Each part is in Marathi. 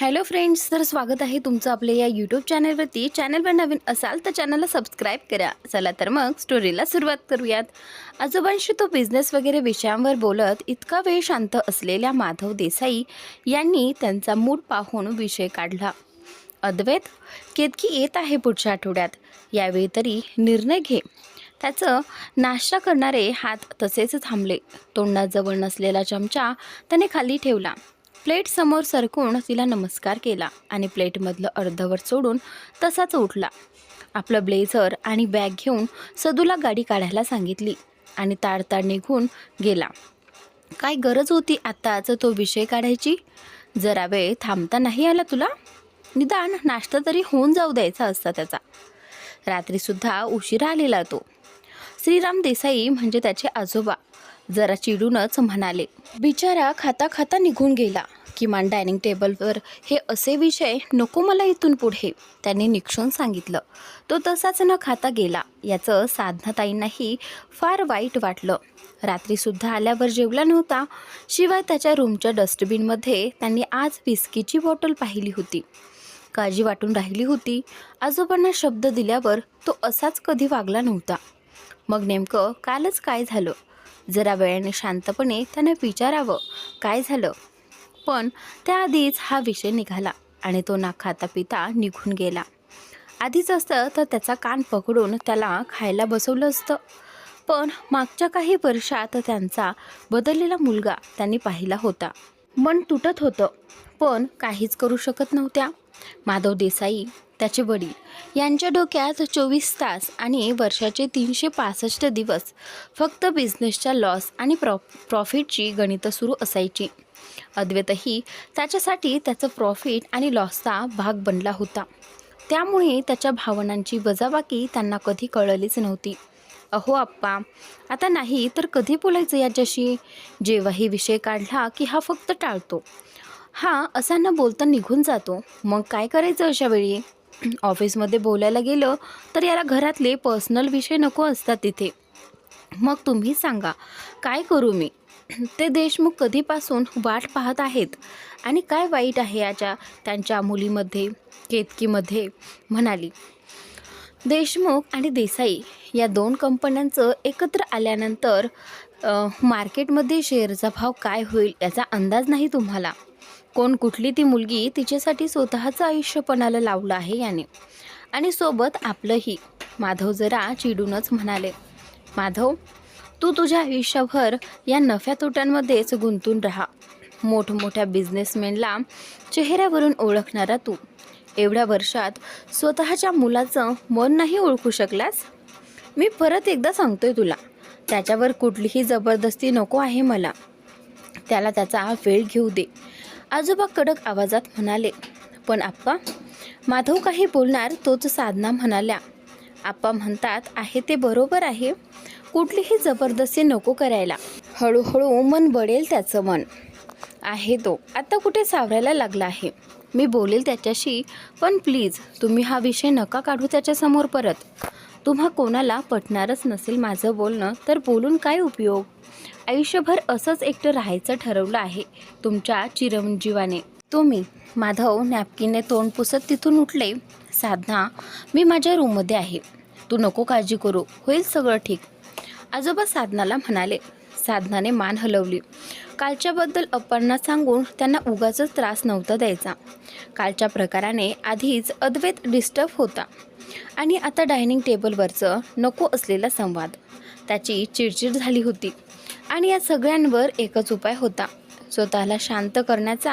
हॅलो फ्रेंड्स तर स्वागत आहे तुमचं आपल्या या यूट्यूब चॅनलवरती चॅनलवर नवीन असाल तर चॅनलला सबस्क्राईब करा. चला तर मग स्टोरीला सुरुवात करूयात. आजोबांशी तो बिझनेस वगैरे विषयांवर बोलत इतका वेळ शांत असलेल्या माधव देसाई यांनी त्यांचा मूड पाहून विषय काढला. अद्वैत केतकी येत आहे पुढच्या आठवड्यात. यावेळी तरी निर्णय घे. त्याचं नाश्ता करणारे हात तसेच थांबले. तोंडाजवळ नसलेला चमचा त्याने खाली ठेवला. प्लेट समोर सरकून तिला नमस्कार केला आणि प्लेटमधलं अर्धवर सोडून तसाच उठला. आपलं ब्लेझर आणि बॅग घेऊन सदूला गाडी काढायला सांगितली आणि ताडताड निघून गेला. काय गरज होती आत्ताच तो विषय काढायची? जरा वेळ थांबता नाही आला तुला? निदान नाश्ता तरी होऊन जाऊ द्यायचा असता त्याचा. रात्रीसुद्धा उशिरा आलेला तो. श्रीराम देसाई म्हणजे त्याचे आजोबा. जरा चिडूनच म्हणाले. बिचारा खाता खाता निघून गेला. किमान डायनिंग टेबलवर हे असे विषय नको मला इथून पुढे त्यांनी निक्षून सांगितलं. तो तसाच न खाता गेला. याचं साधनाताईंनाही फार वाईट वाटलं. रात्रीसुद्धा आल्यावर जेवला नव्हता. शिवाय त्याच्या रूमच्या डस्टबिनमध्ये त्यांनी आज विस्कीची बॉटल पाहिली होती. काळजी वाटून राहिली होती. आजोबांना शब्द दिल्यावर तो असाच कधी वागला नव्हता. मग नेमकं कालच काय झालं? जरा वेळाने शांतपणे त्याने विचारावं काय झालं? पण त्याआधीच हा विषय निघाला आणि तो ना खाता पिता निघून गेला. आधीच असतं तर त्याचा कान पकडून त्याला खायला बसवलं असतं. पण मागच्या काही वर्षात त्यांचा बदललेला मुलगा त्यांनी पाहिला होता. मन तुटत होतं पण काहीच करू शकत नव्हत्या. माधव देसाई त्याचे वडील. यांच्या डोक्यात चोवीस तास आणि वर्षाचे तीनशे पासष्ट दिवस फक्त बिझनेसच्या लॉस आणि प्रॉ प्रॉफिटची गणितं सुरू असायची. अद्वैतही त्याच्यासाठी त्याचं प्रॉफिट आणि लॉसचा भाग बनला होता. त्यामुळे त्याच्या भावनांची वजाबाकी त्यांना कधी कळलीच नव्हती. अहो आप्पा आता नाही तर कधी बोलायचं याच्याशी? जेव्हाही विषय काढला की हा फक्त टाळतो. हा असा न बोलता निघून जातो. मग काय करायचं अशा वेळी ऑफिसमध्ये बोलायला गेलं तर याला घरातले पर्सनल विषय नको असतात तिथे. मग तुम्ही सांगा काय करू मी? ते देशमुख कधीपासून वाट पाहत आहेत आणि काय वाईट आहे याच्या त्यांच्या मुलीमध्ये केतकीमध्ये? म्हणाली. देशमुख आणि देसाई या दोन कंपन्यांचं एकत्र आल्यानंतर मार्केटमध्ये शेअरचा भाव काय होईल याचा अंदाज नाही तुम्हाला. कोण कुठली ती मुलगी तिच्यासाठी स्वतःचं आयुष्य पणाला लावलं आहे याने. आणि सोबत आपलंही. माधव जरा चिडूनच म्हणाले माधव तू तुझ्या आयुष्यभर या नफ्या तोट्यांमध्येच गुंतून राहा. मोठमोठ्या बिझनेसमॅनला चेहऱ्यावरून ओळखणारा तू. एवढ्या वर्षात स्वतःच्या मुलाचं मन नाही ओळखू शकलास? मी परत एकदा सांगतोय तुला त्याच्यावर कुठलीही जबरदस्ती नको आहे मला. त्याला त्याचा वेळ घेऊ दे. आजोबा कडक आवाजात म्हणाले पण आप्पा माधव काही बोलणार तोच साधना म्हणाल्या. आप्पा म्हणतात आहे ते बरोबर आहे. कुठलीही जबरदस्ती नको करायला. हळूहळू मन बळेल त्याचं मन. आहे तो. आता कुठे सावरायला लागला आहे? मी बोलेल त्याच्याशी. पण प्लीज तुम्ही हा विषय नका काढू त्याच्यासमोर परत. तुम्हा कोणाला पटणारच नसेल माझं बोलणं तर बोलून काय उपयोग? आयुष्यभर असंच एकटं राहायचं ठरवलं आहे तुमच्या चिरंजीवाने. तुम्ही माधव नॅपकिनने तोंड पुसत तिथून उठले. साधना मी माझ्या रूममध्ये आहे. तू नको काळजी करू. होईल सगळं ठीक. आजोबा साधनाला म्हणाले. साधनाने मान हलवली. कालच्याबद्दल अप्पांना सांगून त्यांना उगाचच त्रास नव्हता द्यायचा. कालच्या प्रकाराने आधीच अद्वैत डिस्टर्ब होता. आणि आता डायनिंग टेबलवरचं नको असलेला संवाद. त्याची चिडचिड झाली होती. आणि या सगळ्यांवर एकच उपाय होता. स्वतःला शांत करण्याचा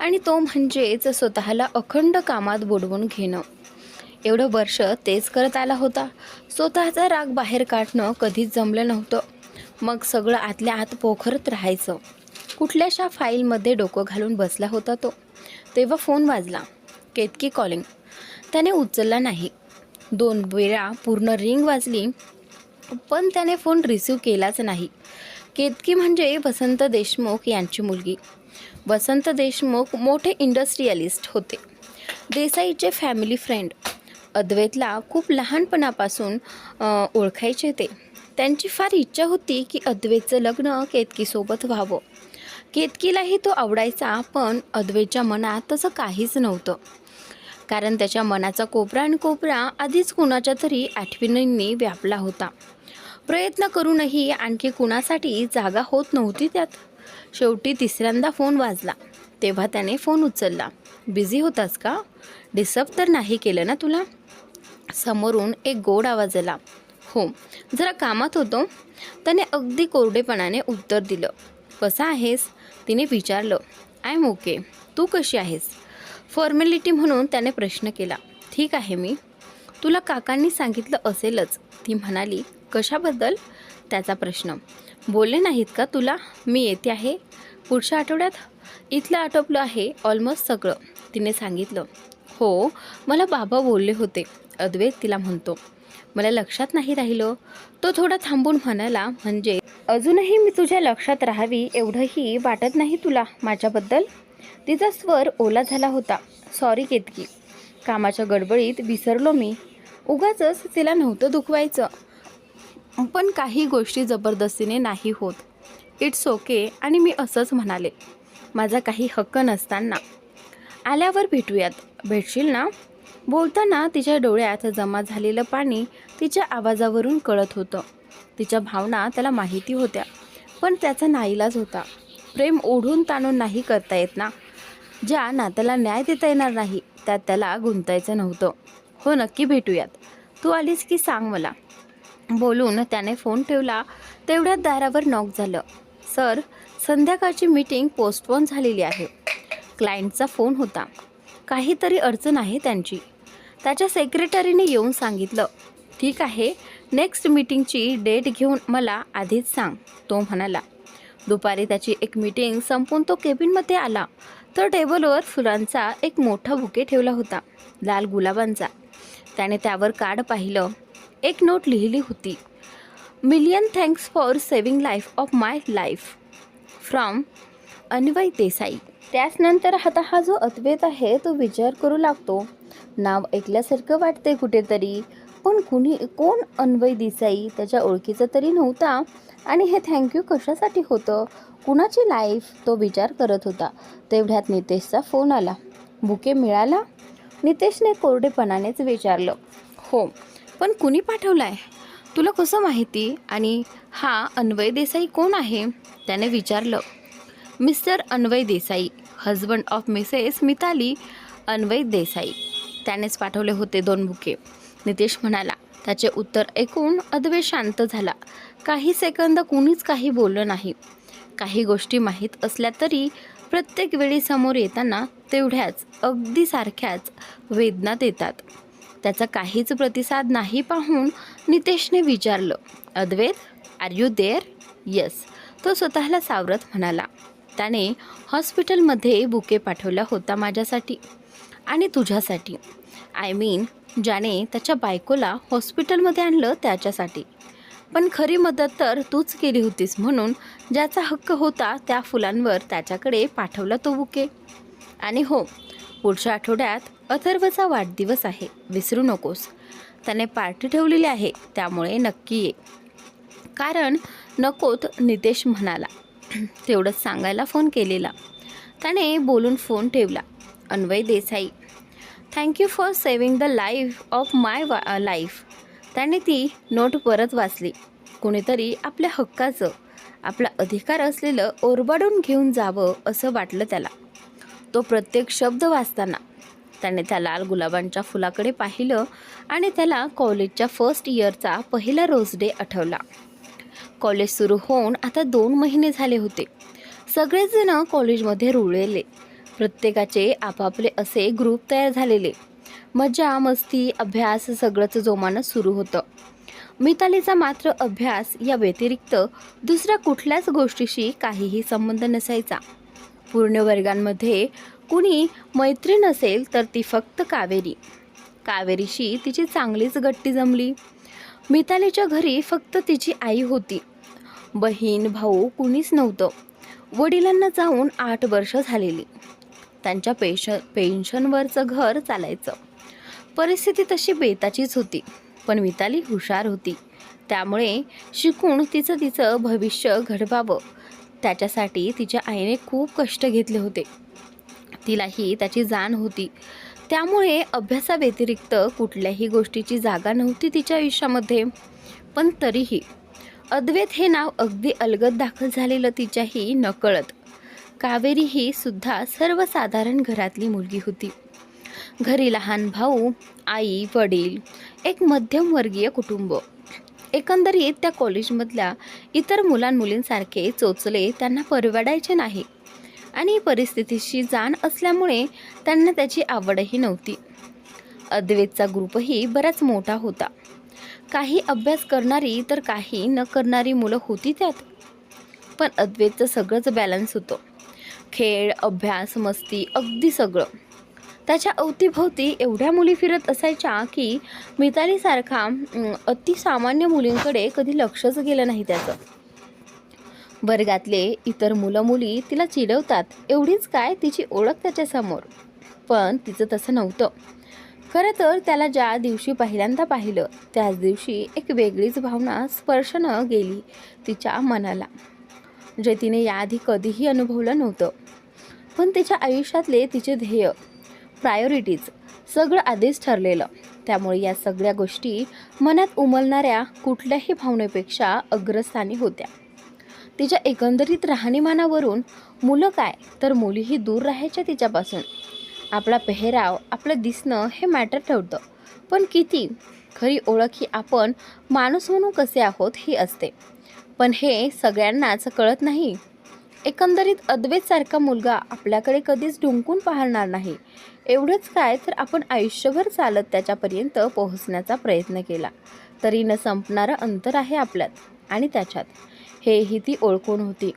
आणि तो म्हणजेच स्वतःला अखंड कामात बुडवून घेणं. एवढं वर्ष तेच करत आला होता. स्वतःचा राग बाहेर काढणं कधीच जमलं नव्हतं. मग सगळं आतल्या आत पोखरत राहायचं. कुठल्याशा फाईलमध्ये डोकं घालून बसला होता तो. तेव्हा फोन वाजला. केतकी कॉलिंग. त्याने उचलला नाही. दोन वेळा पूर्ण रिंग वाजली पण त्याने फोन रिसीव केलाच नाही. केतकी म्हणजे वसंत देशमुख यांची मुलगी. वसंत देशमुख मोठे इंडस्ट्रियलिस्ट होते. देसाईचे फॅमिली फ्रेंड अद्वैतला खूप लहानपणापासून ओळखायचे ते. त्यांची फार इच्छा होती की अद्वैतचं लग्न केतकीसोबत व्हावं. केतकीलाही तो आवडायचा पण अद्वैतच्या मनात तसं काहीच नव्हतं. कारण त्याच्या मनाचा कोपरा आणि कोपरा आधीच कुणाच्या तरी आठवणींनी व्यापला होता. प्रयत्न करूनही आणखी कुणासाठी जागा होत नव्हती त्यात. शेवटी तिसऱ्यांदा फोन वाजला. तेव्हा त्याने फोन उचलला. बिझी होतास का? डिस्टर्ब तर नाही केलं ना तुला? समोरून एक गोड आवाज आला. हो जरा कामात होतो. त्याने अगदी कोरडेपणाने उत्तर दिलं. कसा आहेस? तिने विचारलं. I am okay. तू कशी आहेस? फॉर्मॅलिटी म्हणून त्याने प्रश्न केला. ठीक आहे मी. तुला काकांनी सांगितलं असेलच. ती म्हणाली कशाबद्दल? त्याचा प्रश्न. बोलले नाहीत का तुला? मी येते आहे. पुढच्या आठवड्यात? इथलं आटोपलं आहे ऑलमोस्ट सगळं तिने सांगितलं. हो मला बाबा बोलले होते अद्वैत तिला म्हणतो. मला लक्षात नाही राहिलं. तो थोडा थांबून म्हणाला म्हणजे अजूनही मी तुझ्या लक्षात राहावी एवढंही वाटत नाही तुला माझ्याबद्दल? तिचा स्वर ओला झाला होता. सॉरी केतकी. कामाच्या गडबडीत विसरलो मी. उगाच तिला नव्हतं दुखवायचं. पण काही गोष्टी जबरदस्तीने नाही होत. इट्स ओके आणि मी असंच म्हणाले. माझा काही हक्क नसताना. आल्यावर भेटूयात. भेटशील ना? बोलताना तिच्या डोळ्यात जमा झालेलं पाणी तिच्या आवाजावरून कळत होतं. तिच्या भावना त्याला माहिती होत्या पण त्याचा नाईलाज होता. प्रेम ओढून ताणून नाही करता येत ना? ज्या नात्याला न्याय देता येणार नाही त्यात त्याला गुंतायचं नव्हतं. हो नक्की भेटूयात. तू आलीस की सांग मला. बोलून त्याने फोन ठेवला. तेवढ्यात दारावर नॉक झालं. सर संध्याकाळची मीटिंग पोस्टपोन झालेली आहे. क्लायंटचा फोन होता. काहीतरी अडचण आहे त्यांची. त्याच्या सेक्रेटरीने येऊन सांगितलं ठीक आहे नेक्स्ट मीटिंगची डेट घेऊन मला आधीच सांग तो म्हणाला. दुपारी त्याची एक मीटिंग संपून तो केबिनमध्ये आला. तर टेबलवर फुलांचा एक मोठा बुके ठेवला होता लाल गुलाबांचा. त्याने त्यावर कार्ड पाहिलं. एक नोट लिहिली होती. Million thanks for saving life of my life from Anvay Desai. त्याचनंतर आता हा जो अद्वैत आहे तो विचार करू लागतो. नाव ऐकल्यासारखं वाटते कुठेतरी. पण कुणी कोण अन्वय देसाई? त्याच्या ओळखीचा तरी नव्हता. आणि हे थँक्यू कशासाठी होतं? कुणाची लाईफ तो विचार करत होता. तेवढ्यात नितेशचा फोन आला. बुके मिळाला? नितेशने कोरडेपणानेच विचारलं. हो. पण कुणी पाठवला आहे तुला कसं माहिती? आणि हा अन्वय देसाई कोण आहे? त्याने विचारलं. Mister Anvay Desai husband of Mrs Mitali Anvay Desai. त्यानेच पाठवले होते दोन बुके. नितेश म्हणाला त्याचे उत्तर ऐकून अद्वे शांत झाला. काही सेकंद कुणीच काही बोललं नाही. काही गोष्टी माहीत असल्या तरी प्रत्येक वेळी समोर येताना तेवढ्याच अगदी सारख्याच वेदना देतात. त्याचा काहीच प्रतिसाद नाही पाहून नितेशने विचारलं Advait are you there yes तो स्वतःला सावरत म्हणाला त्याने हॉस्पिटलमध्ये बुके पाठवला होता माझ्यासाठी आणि तुझ्यासाठी. आय मीन ज्याने त्याच्या बायकोला हॉस्पिटलमध्ये आणलं त्याच्यासाठी. पण खरी मदत तर तूच केली होतीस म्हणून ज्याचा हक्क होता त्या फुलांवर त्याच्याकडे पाठवला तो बुके. आणि हो पुढच्या आठवड्यात अथर्वचा वाढदिवस आहे. विसरू नकोस. त्याने पार्टी ठेवलेली आहे. त्यामुळे नक्की ये. कारण नकोत नितेश म्हणाला. तेवढंच सांगायला फोन केलेला. त्याने बोलून फोन ठेवला. Anvay Desai thank you for saving the life of my वा लाईफ त्याने ती नोट परत वाचली. कोणीतरी आपल्या हक्काचं आपला अधिकार असलेलं ओरबाडून घेऊन जावं असं वाटलं त्याला. तो प्रत्येक शब्द वाचताना त्याने त्या लाल गुलाबांच्या फुलाकडे पाहिलं आणि त्याला कॉलेजच्या फर्स्ट इयरचा पहिला रोज डे आठवला. कॉलेज सुरू होऊन आता दोन महिने झाले होते. सगळेजण कॉलेजमध्ये रुळलेले. प्रत्येकाचे आपापले असे ग्रुप तयार झालेले. मजा मस्ती अभ्यास सगळंच जोमानं सुरू होतं. मितालीचा मात्र अभ्यास या व्यतिरिक्त दुसऱ्या कुठल्याच गोष्टीशी काहीही संबंध नसायचा. पूर्ण वर्गांमध्ये कुणी मैत्रीण असेल तर ती फक्त कावेरी. कावेरीशी तिची चांगलीच गट्टी जमली. मितालीच्या घरी फक्त तिची आई होती. बहीण भाऊ कुणीच नव्हतं. वडिलांना जाऊन आठ वर्ष झालेली. त्यांच्या पेश पेन्शनवरचं घर चालायचं. परिस्थिती तशी बेताचीच होती पण मिताली हुशार होती. त्यामुळे शिकून तिचं तिचं भविष्य घडवावं. त्याच्यासाठी तिच्या आईने खूप कष्ट घेतले होते. तिलाही त्याची जाण होती. त्यामुळे अभ्यासाव्यतिरिक्त कुठल्याही गोष्टीची जागा नव्हती तिच्या आयुष्यामध्ये. पण तरीही अद्वैत हे नाव अगदी अलगद दाखल झालेलं तिच्याही नकळत. कावेरी ही सुद्धा सर्वसाधारण घरातली मुलगी होती. घरी लहान भाऊ आई वडील एक मध्यमवर्गीय कुटुंब. एकंदरीत त्या कॉलेजमधल्या इतर मुलांमुलींसारखे चोचले त्यांना परवडायचे नाही. आणि परिस्थितीशी जाण असल्यामुळे त्यांना त्याची आवडही नव्हती. अद्वैतचा ग्रुपही बराच मोठा होता. काही अभ्यास करणारी तर काही न करणारी मुलं होती त्यात. पण अद्वैतचं सगळंच बॅलन्स होतं. खेळ अभ्यास मस्ती अगदी सगळं. त्याच्या अवतीभोवती एवढ्या मुली फिरत असायच्या की मितालीसारखा अतिसामान्य मुलींकडे कधी लक्षच गेलं नाही त्याचं. वर्गातले इतर मुलं मुली तिला चिडवतात. एवढीच काय तिची ओळख त्याच्यासमोर पण तिचं तसं नव्हतं. खरं तर त्याला ज्या दिवशी पहिल्यांदा पाहिलं त्याच दिवशी एक वेगळीच भावना स्पर्शनं गेली तिच्या मनाला. जे तिने याआधी कधीही अनुभवलं नव्हतं. पण तिच्या आयुष्यातले तिचे ध्येय प्रायोरिटीज सगळं आधीच ठरलेलं. त्यामुळे या सगळ्या गोष्टी मनात उमलणाऱ्या कुठल्याही भावनेपेक्षा अग्रस्थानी होत्या. तिच्या एकंदरीत राहणीमानावरून मुलं काय तर मुलीही दूर राहायच्या तिच्यापासून. आपला पेहराव आपलं दिसणं हे मॅटर ठेवतं पण किती? खरी ओळख ही आपण माणूस म्हणून कसे आहोत ही असते. पण हे सगळ्यांनाच कळत नाही. एकंदरीत अद्वैतसारखा मुलगा आपल्याकडे कधीच ढुंकून पाहणार नाही. एवढंच काय तर आपण आयुष्यभर चालत त्याच्यापर्यंत पोहोचण्याचा प्रयत्न केला. तरी न संपणारं अंतर आहे आपल्यात आणि त्याच्यात. हेही ती ओळखून होती.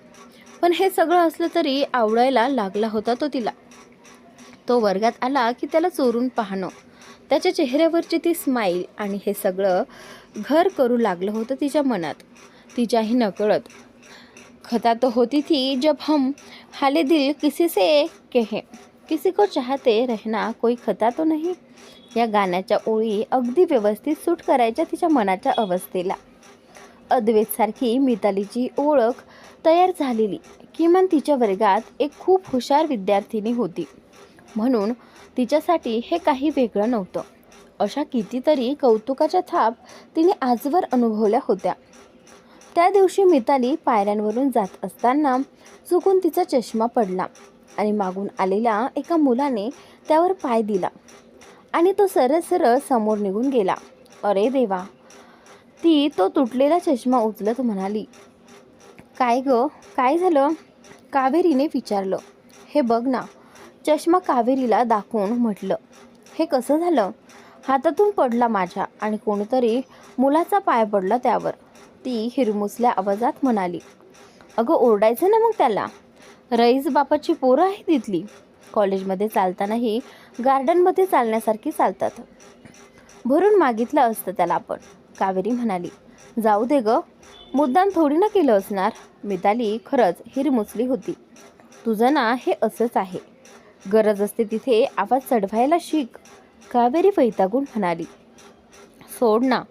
पण हे सगळं असलं तरी आवडायला लागला होता तो तिला. तो वर्गात आला की त्याला चोरून पाहणं. त्याच्या चेहऱ्यावरची ती स्माईल आणि हे सगळं घर करू लागलं होतं तिच्या मनात. तिच्याही नकळत. खता तो होती थी जब हम हाले दिल किसी से कहे किसी को चाहते रहना कोई खता तो नाही? या गाण्याच्या ओळी अगदी व्यवस्थित सूट करायच्या तिच्या मनाच्या अवस्थेला. अद्वेतसारखी मितालीची ओळख तयार झालेली. किमान तिच्या वर्गात एक खूप हुशार विद्यार्थिनी होती. म्हणून तिच्यासाठी हे काही वेगळं नव्हतं. अशा कितीतरी कौतुकाच्या थाप तिने आजवर अनुभवल्या होत्या. त्या दिवशी मिताली पायऱ्यांवरून जात असताना चुकून तिचा चष्मा पडला आणि मागून आलेल्या एका मुलाने त्यावर पाय दिला आणि तो सरळ सरळ समोर निघून गेला. अरे देवा ती तो तुटलेला चष्मा उचलत म्हणाली काय ग? काय झालं? कावेरीने विचारलं हे बघ ना चष्मा कावेरीला दाखवून म्हटलं हे कसं झालं? हातातून पडला माझ्या आणि कोणीतरी मुलाचा पाय पडला त्यावर ती हिरमुसल्या आवाजात म्हणाली अगं ओरडायचं ना मग त्याला? रईस बापाची पोरं आहे तिथली. कॉलेजमध्ये चालतानाही गार्डनमध्ये चालण्यासारखी चालतात. भरून मागितलं असतं त्याला आपण. कावेरी म्हणाली जाऊ दे ग मुद्दाम थोडी ना केलं असणार. मिताली खरंच हिरमुसली होती. तुझं ना हे असंच आहे. गरज असते तिथे आवाज चढवायला शिक. कावेरी वैतागून म्हणाली सोड ना.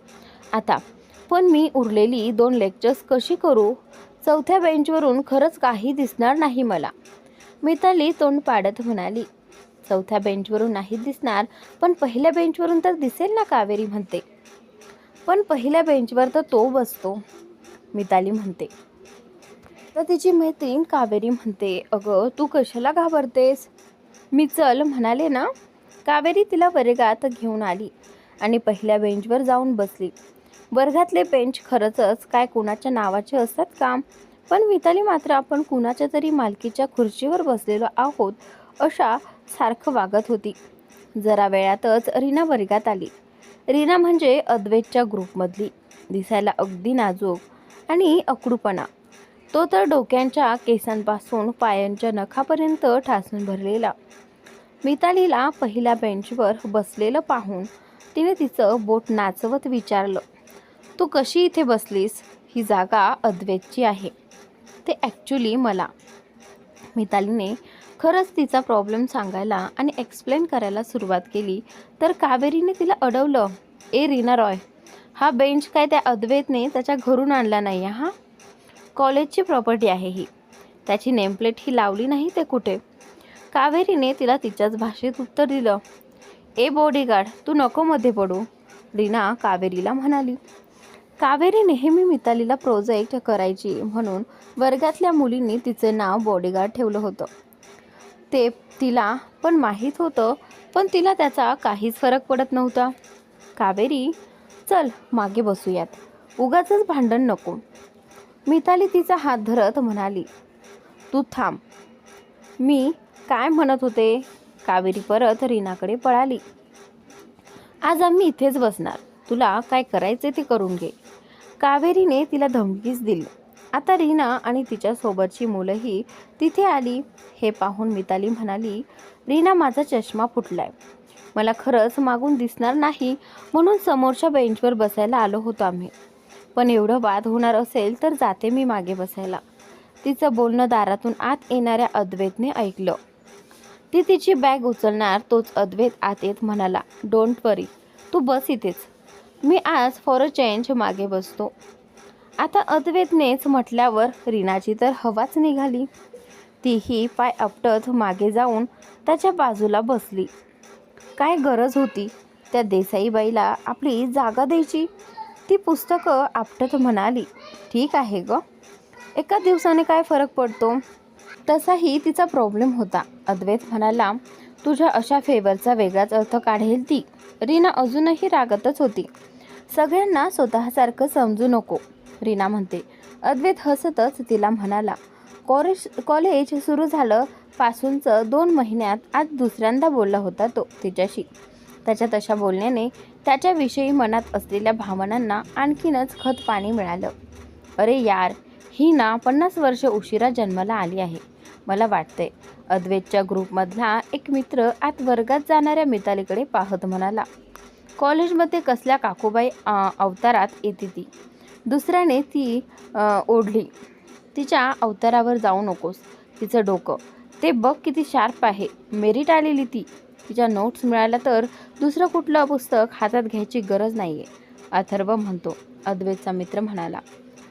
आता पण मी उरलेली दोन लेक्चर्स कशी करू? चौथ्या बेंचवरून खरंच काही दिसणार नाही मला. मिताली तोंड पाडत म्हणाली चौथ्या बेंचवरून नाही दिसणार पण पहिल्या बेंचवरून तर दिसेल ना कावेरी म्हणते. पण पहिल्या बेंचवर तर तो बसतो मिताली म्हणते. तर तिची मैत्रीण कावेरी म्हणते अगं तू कशाला घाबरतेस? मी चल म्हणाले ना कावेरी तिला वर्गात घेऊन आली आणि पहिल्या बेंचवर जाऊन बसली. वर्गातले बेंच खरंच काय कुणाच्या नावाचे असतात का पण मिताली मात्र आपण कुणाच्या तरी मालकीच्या खुर्चीवर बसलेलो आहोत अशा सारखं वागत होती. जरा वेळातच रीना वर्गात आली. रीना म्हणजे अद्वैतच्या ग्रुपमधली. दिसायला अगदी नाजूक आणि अकडूपणा. तो तर डोक्यांच्या केसांपासून पायांच्या नखापर्यंत ठासून भरलेला. मितालीला पहिल्या बेंचवर बसलेलं पाहून तिने तिचं बोट नाचवत विचारलं तू कशी इथे बसलीस? ही जागा अद्वैतची आहे. ते ॲक्च्युली मला. मितालीने खरंच तिचा प्रॉब्लेम सांगायला आणि एक्सप्लेन करायला सुरुवात केली तर कावेरीने तिला अडवलं. ए रीना रॉय हा बेंच काय त्या अद्वैतने त्याच्या घरून आणला नाही हा? कॉलेजची प्रॉपर्टी आहे ही. त्याची नेमप्लेट ही लावली नाही ते कुठे? कावेरीने तिला तिच्याच भाषेत उत्तर दिलं. ए बॉडीगार्ड तू नको मध्ये पडू रीना कावेरीला म्हणाली. कावेरी नेहमी मितालीला प्रोजेक्ट करायची म्हणून वर्गातल्या मुलींनी तिचे नाव बॉडीगार्ड ठेवलं होतं. ते तिला पण माहीत होतं पण तिला त्याचा काहीच फरक पडत नव्हता. कावेरी चल मागे बसूयात. उगाच भांडण नको. मिताली तिचा हात धरत म्हणाली तू थांब. मी काय म्हणत होते? कावेरी परत रीनाकडे पळाली. आज आम्ही इथेच बसणार. तुला काय करायचे ते करून घे. कावेरीने तिला धमकीच दिली. आता रीना आणि तिच्यासोबतची मुलंही तिथे आली. हे पाहून मिताली म्हणाली रीना माझा चष्मा फुटलाय. मला खरंच मागून दिसणार नाही म्हणून समोरच्या बेंचवर बसायला आलो होतो आम्ही. पण एवढं वाद होणार असेल तर जाते मी मागे बसायला. तिचं बोलणं दारातून आत येणाऱ्या अद्वैतने ऐकलं. ती तिची बॅग उचलणार तोच अद्वैत आत येत म्हणाला डोंट वरी तू बस इथेच. मी आज फॉर अ चेंज मागे बसतो. आता अद्वैतनेच म्हटल्यावर रीनाची तर हवाच निघाली. तीही पाय आपटत मागे जाऊन त्याच्या बाजूला बसली. काय गरज होती? त्या देसाईबाईला आपली जागा द्यायची? ती पुस्तकं आपटत म्हणाली ठीक आहे ग. एका दिवसाने काय फरक पडतो? तसाही तिचा प्रॉब्लेम होता. अद्वैत म्हणाला तुझ्या अशा फेवरचा वेगळाच अर्थ काढेल ती. रीना अजूनही रागतच होती. सगळ्यांना स्वतःसारखं समजू नको. रीना म्हणते. अद्वैत हसतच तिला म्हणाला कॉलेज कॉलेज सुरू झालं पासूनचं दोन महिन्यात आज दुसऱ्यांदा बोलला होता तो तिच्याशी. त्याच्या तशा बोलण्याने त्याच्याविषयी मनात असलेल्या भावनांना आणखीनच खत पाणी मिळालं. अरे यार ही ना पन्नास वर्ष उशिरा जन्माला आली आहे. मला वाटतंय अद्वैतच्या ग्रुपमधला एक मित्र आत वर्गात जाणाऱ्या मितालीकडे पाहत म्हणाला कॉलेजमध्ये कसल्या काकूबाई अवतारात येते ती. दुसऱ्याने ती ओढली. तिच्या अवतारावर जाऊ नकोस. तिचं डोकं. ते बघ किती शार्प आहे. मेरिट आलेली ती. तिच्या नोट्स मिळाल्या तर दुसरं कुठलं पुस्तक हातात घ्यायची गरज नाही आहे अथर्व म्हणतो अद्वैतचा मित्र म्हणाला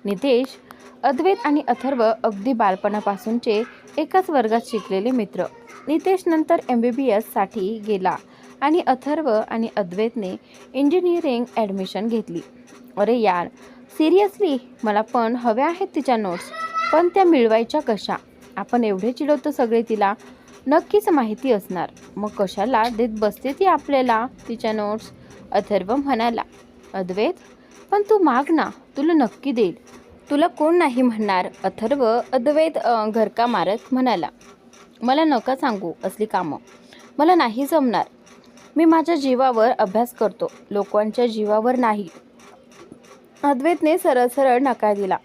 नितेश अद्वैत आणि अथर्व अगदी बालपणापासूनचे एकाच वर्गात शिकलेले मित्र. नितेश नंतर एम बी बी एससाठी गेला आणि अथर्व आणि अद्वैतने इंजिनिअरिंग ॲडमिशन घेतली. अरे यार सिरियसली मला पण हव्या आहेत तिच्या नोट्स पण त्या मिळवायच्या कशा? आपण एवढे चिडवतो सगळे तिला. नक्कीच माहिती असणार. मग कशाला देत बसते ती आपल्याला तिच्या नोट्स अथर्व म्हणाला अद्वैत पण तू माग ना तुला नक्की देईल. तुला कोण नाही म्हणणार? अथर्व अद्वैत घरका मारत म्हणाला मला नका सांगू असली कामं. मला नाही जमणार. मी माझ्या जीवावर अभ्यास करतो. लोकांच्या जीवावर नाही. अद्वैतने सरळ सरळ नकार दिला.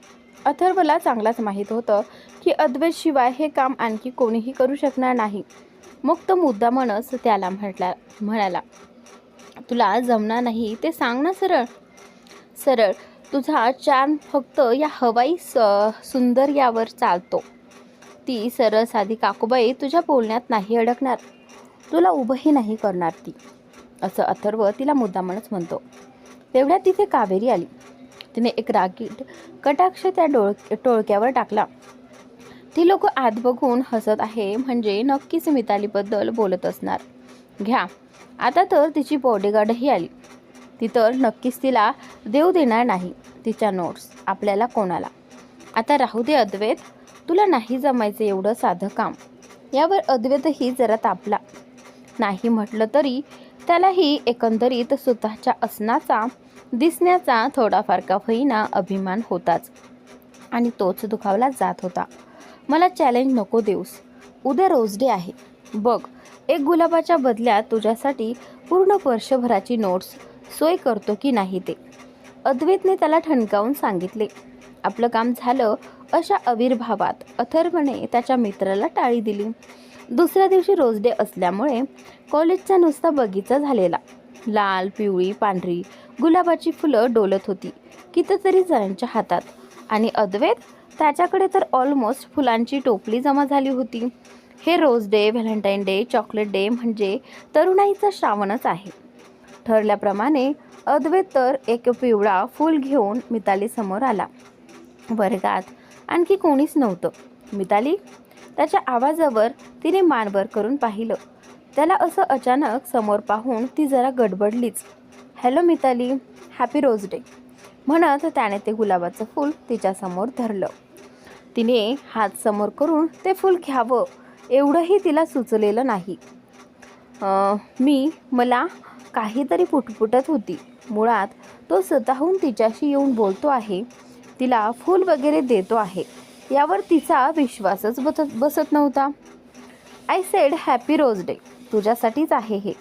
अथर्वला चांगलाच माहीत होतं की अद्वैतशिवाय हे काम आणखी कोणीही करू शकणार नाही. मग तो मुद्दा म्हणस त्याला म्हटला म्हणाला तुला जमणार नाही ते सांग ना सरळ. सरळ तुझा चार्म फक्त या हवाई स सुंदर यावर चालतो. ती सरळ साधी काकूबाई तुझ्या बोलण्यात नाही अडकणार. तुला उभंही नाही करणार ती. असं अथर्व तिला मुद्दामणच म्हणतो. तेवढ्यात तिथे कावेरी आली. तिने एक रागीट कटाक्ष त्या डोळ टोळक्यावर टाकला. ती लोक आत बघून हसत आहे म्हणजे नक्कीच मितालीबद्दल बोलत असणार. घ्या आता तर तिची बॉडीगार्डही आली. ती तर नक्कीच तिला देऊ देणार नाही तिच्या नोट्स आपल्याला कोणाला. आता राहू दे अद्वैत तुला नाही जमायचं एवढं साधं काम. यावर अद्वैतही जरा तापला. नाही म्हटलं तरी त्यालाही एकंदरीत स्वतःच्या असनाचा दिसण्याचा थोडाफार का होईना अभिमान होताच. आणि तोच दुखावला जात होता. मला चॅलेंज नको देऊस. उद्या रोज डे आहे. बघ एक गुलाबाच्या बदल्यात तुझ्यासाठी पूर्ण वर्षभराची नोट्स सोय करतो की नाही ते. अद्वैतने त्याला ठणकावून सांगितले. आपलं काम झालं अशा आविर्भावात अथर्वने त्याच्या मित्राला टाळी दिली. दुसऱ्या दिवशी रोज डे असल्यामुळे कॉलेजचा नुसता बगीचा झालेला. लाल पिवळी पांढरी गुलाबाची फुलं डोलत होती. कितीतरी जणांच्या हातात. आणि अद्वैत? त्याच्याकडे तर ऑलमोस्ट फुलांची टोपली जमा झाली होती. हे rose day Valentine day chocolate day म्हणजे तरुणाईचा श्रावणच आहे. ठरल्याप्रमाणे अद्वैत तर एक पिवळा फूल घेऊन मिताली समोर आला. वर्गात आणखी कोणीच नव्हतं. मिताली? त्याच्या आवाजावर तिने मानवर करून पाहिलं. त्याला असं अचानक समोर पाहून ती जरा गडबडलीच. Hello Mitali happy rose day. म्हणत त्याने ते गुलाबाचं फूल तिच्यासमोर धरलं. तिने हात समोर करून ते फूल घ्यावं एवढंही तिला सुचलेलं नाही. मी मला काहीतरी पुटपुटत होती. मुळात तो स्वतःहून तिच्याशी येऊन बोलतो आहे तिला फूल वगैरे देतो आहे यावर तिचा विश्वासच बसत बसत नव्हता. I said happy rose day तुझ्यासाठीच आहे हे.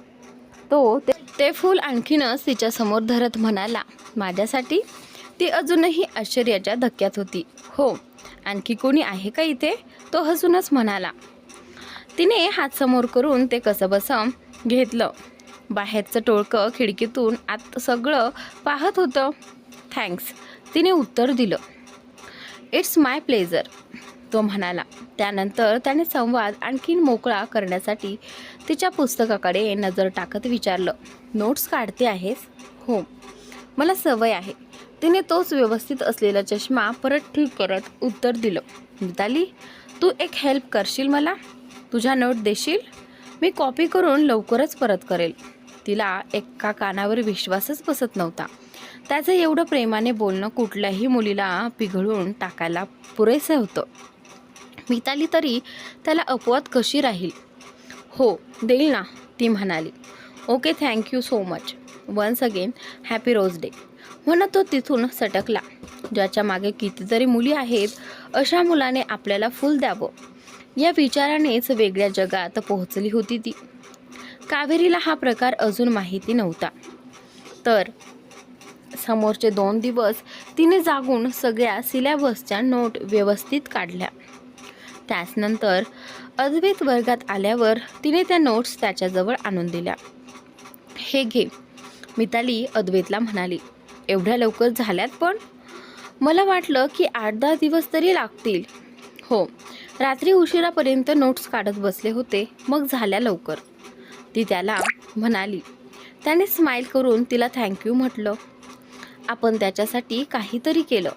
तो ते ते फूल आणखीनच तिच्यासमोर धरत म्हणाला माझ्यासाठी? ती अजूनही आश्चर्याच्या धक्क्यात होती. हो आणखी कोणी आहे का इथे? तो हसूनच म्हणाला. तिने हात समोर करून ते कसंबसं घेतलं. बाहेरचं टोळकं खिडकीतून आत सगळं पाहत होतं. थँक्स तिने उत्तर दिलं. इट्स माय प्लेझर तो म्हणाला. त्यानंतर त्याने संवाद आणखीन मोकळा करण्यासाठी तिच्या पुस्तकाकडे नजर टाकत विचारलं नोट्स काढते आहेस? हो. मला सवय आहे. तिने तोच व्यवस्थित असलेला चष्मा परत ठीक करत उत्तर दिलं मिताली तू एक हेल्प करशील मला? तुझ्या नोट देशील? मी कॉपी करून लवकरच परत करेल. तिला एका कानावर विश्वासच बसत नव्हता. त्याचं एवढं प्रेमाने बोलणं कुठल्याही मुलीला पिघळून टाकायला पुरेसं होतं. मिताली तरी त्याला अपवाद कशी राहील? हो देईल ना ती म्हणाली. Okay thank you so much. Once again happy rose day. म्हणत तो तिथून सटकला. ज्याच्या मागे कितीतरी मुली आहेत अशा मुलाने आपल्याला फुल द्यावं. या विचारानेच वेगळ्या जगात पोहोचली होती ती. कावेरीला हा प्रकार अजून माहिती नव्हता. तर समोरचे दोन दिवस तिने जागून सगळ्या सिलॅबसच्या नोट व्यवस्थित काढल्या. त्याचनंतर अद्वैत वर्गात आल्यावर तिने त्या नोट्स त्याच्याजवळ आणून दिल्या. हे घे मिताली अद्वैतला म्हणाली. एवढ्या लवकर झाल्यात पण? मला वाटलं की आठ दहा दिवस तरी लागतील. हो रात्री उशिरापर्यंत नोट्स काढत बसले होते मग झाल्या लवकर. ती त्याला म्हणाली. त्याने स्माईल करून तिला थँक्यू म्हटलं. आपण त्याच्यासाठी काहीतरी केलं.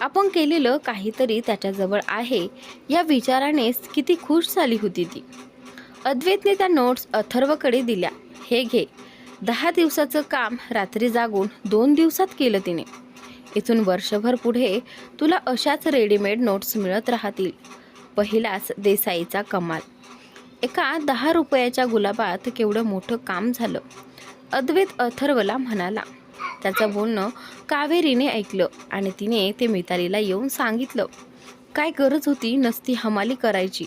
आपण केलेलं काहीतरी त्याच्याजवळ आहे या विचारानेच किती खुश झाली होती ती. अद्वैतने त्या नोट्स अथर्वकडे दिल्या. हे घे. दहा दिवसाचं काम रात्री जागून दोन दिवसात केलं तिने. इथून वर्षभर पुढे तुला अशाच रेडीमेड नोट्स मिळत राहतील. पहिलाच देसाईचा कमाल. एका दहा रुपयाच्या गुलाबात केवढं मोठं काम झालं. अद्वैत अथर्वला म्हणाला त्याचं बोलणं कावेरीने ऐकलं आणि तिने ते मितालीला येऊन सांगितलं. काय गरज होती नसती हमाली करायची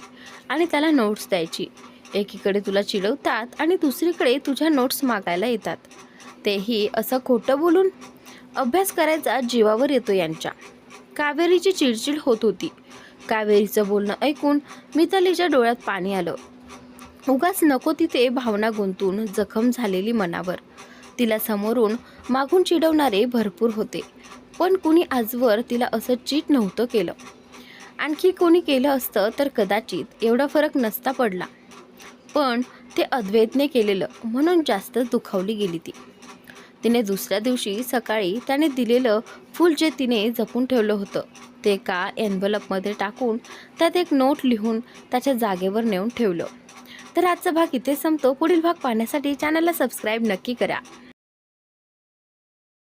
आणि त्याला नोट्स द्यायची. एकीकडे तुला चिडवतात आणि दुसरीकडे तुझ्या नोट्स मागायला येतात. तेही असं खोटं बोलून? अभ्यास करायचा जीवावर येतो यांच्या. कावेरीची चिडचिड होत होती. कावेरीचं बोलणं ऐकून मितालीच्या डोळ्यात पाणी आलं. उगाच नको तिथे भावना गुंतून जखम झालेली मनावर. तिला समोरून मागून चिडवणारे भरपूर होते. पण कुणी आजवर तिला असं चीट नव्हतं केलं. आणखी कोणी केलं असतं तर कदाचित एवढा फरक नसता पडला. पण ते अद्वैतने केलेलं म्हणून जास्त दुखावली गेली ती. तिने दुसऱ्या दिवशी सकाळी त्याने दिलेलं फूल जे तिने जपून ठेवलं होतं ते का एन्व्हलपमध्ये टाकून त्यात एक नोट लिहून त्याच्या जागेवर नेऊन ठेवलं. तर आजचा भाग इथे संपतो. पुढील भाग पाहण्यासाठी चॅनलला सबस्क्राईब नक्की करा.